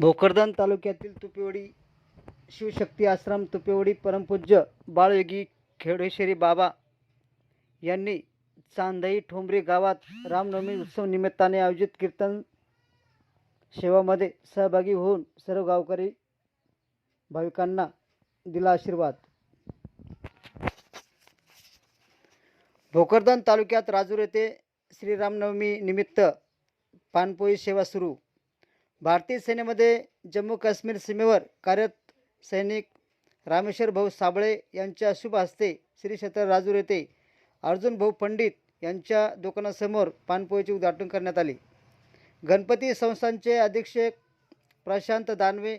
भोकरदन तालुक्यातील तुपेवडी शिवशक्ती आश्रम तुपेवडी परमपूज्य बाळयोगी खेडेश्वरी बाबा यांनी चांदई ठोंबरी गावात रामनवमी उत्सव निमित्ताने आयोजित कीर्तन सेवामध्ये सहभागी होऊन सर्व गावकरी भाविकांना दिला आशीर्वाद. भोकरदन तालुक्यात राजूर येथे श्रीरामनवमी निमित्त पानपोई सेवा सुरू. भारतीय सेनेमध्ये जम्मू काश्मीर सीमेवर कार्यरत सैनिक रामेश्वर भाऊ साबळे यांच्या शुभ हस्ते श्री क्षेत्र राजूर येथे अर्जुन भाऊ पंडित यांच्या दुकानासमोर पानपोईचे उद्घाटन करण्यात आले. गणपती संस्थांचे अधीक्षक प्रशांत दानवे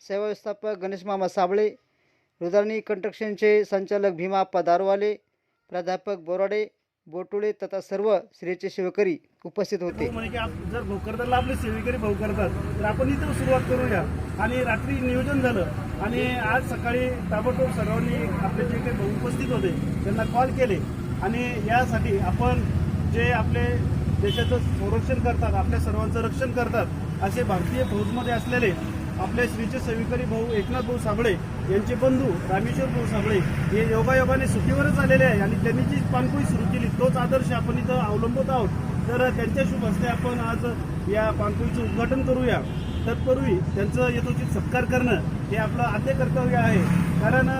सेवा व्यवस्थापक गणेश मामा साबळे रुदानी कंस्ट्रक्शनचे संचालक भीमाप्पा दारवाले प्राध्यापक बोराडे बोटुळे तथा सर्व श्रीचे सेवकरी उपस्थित होते. म्हणे की आप- जर भोकरदनला आपले सेवेकरी भाऊ करतात तर आपण इथं सुरुवात करूया. आणि रात्री नियोजन झालं. आणि आज सकाळी ताबडतोब सर्वांनी आपले जे काही भाऊ उपस्थित होते त्यांना कॉल केले. आणि यासाठी आपण जे आपले देशाचं संरक्षण करतात आपल्या सर्वांचं रक्षण करतात असे भारतीय फौजमध्ये असलेले आपले श्रीचे सविकारी भाऊ एकनाथ भाऊ साबळे यांचे बंधू रामेश्वर भाऊ साबळे हे योगायोगाने सुट्टीवरच आलेले आहे आणि त्यांनी जी पानपोई सुरू केली तोच आदर्श आपण इथं अवलंबत आहोत. तर त्यांच्या शुभ हस्ते आपण आज या पानपोईचं उद्घाटन करूया. तत्पूर्वी त्यांचं यथोचित सत्कार करणं हे आपलं आद्य कर्तव्य आहे. कारण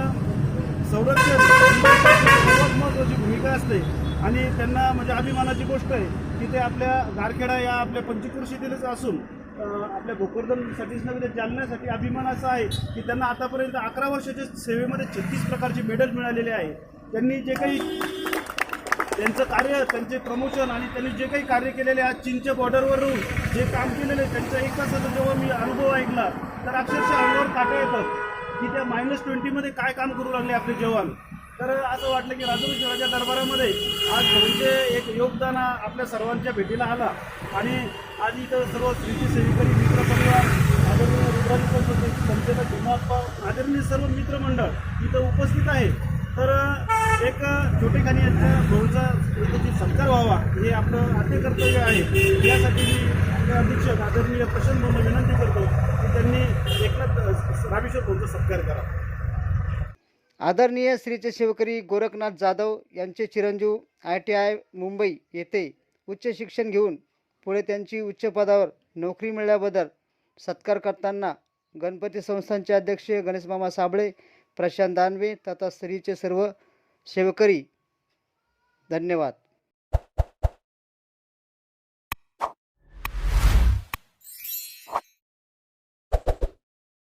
संरक्षण सर्वात महत्वाची भूमिका असते. आणि त्यांना म्हणजे अभिमानाची गोष्ट आहे की ते आपल्या गारखेडा या आपल्या पंचकृषीतीलच असून आपल्या भोकरदनसाठीच नव्हे तर जालन्यासाठी अभिमान असा आहे की त्यांना आतापर्यंत अकरा वर्षाच्या सेवेमध्ये छत्तीस प्रकारचे मेडल मिळालेले आहे. त्यांनी जे काही त्यांचं कार्य त्यांचे प्रमोशन आणि त्यांनी जे काही कार्य केलेले आज चीनच्या बॉर्डरवर राहून जे काम केलेले त्यांचा एक तासाचा जेव्हा मी अनुभव ऐकला तर अक्षरशः अंगावर काटे येतात की त्या मायनस ट्वेंटीमध्ये काय काम करू लागले आपले जवान? तर असं वाटलं की राजूर शिवाच्या दरबारामध्ये आज म्हणजे एक योगदान आपल्या सर्वांच्या भेटीला आला. आणि आज इथं सर्व स्त्रीची सेविकरी मित्रपरिवार आदरणीय रुद्राजी संस्थेचा भीमाप्पा आदरणीय सर्व मित्रमंडळ इथं उपस्थित आहे. तर एक छोटेखानी यांच्या भाऊचा याची सत्कार व्हावा हे आपलं आद्य कर्तव्य आहे. यासाठी मी आपले अधीक्षक आदरणीय प्रशांत भाऊंना विनंती करतो की त्यांनी एकनाथ रामेश्वर भाऊचा सत्कार करा. आदरणीय श्रीचे सेवकरी गोरखनाथ जाधव यांचे चिरंजीव आय टी आय मुंबई येथे उच्च शिक्षण घेऊन पुढे त्यांची उच्च पदावर नोकरी मिळाल्याबद्दल सत्कार करताना गणपती संस्थांचे अध्यक्ष गणेशमामा साबळे प्रशांत दानवे तथा श्रीचे सर्व सेवकरी धन्यवाद.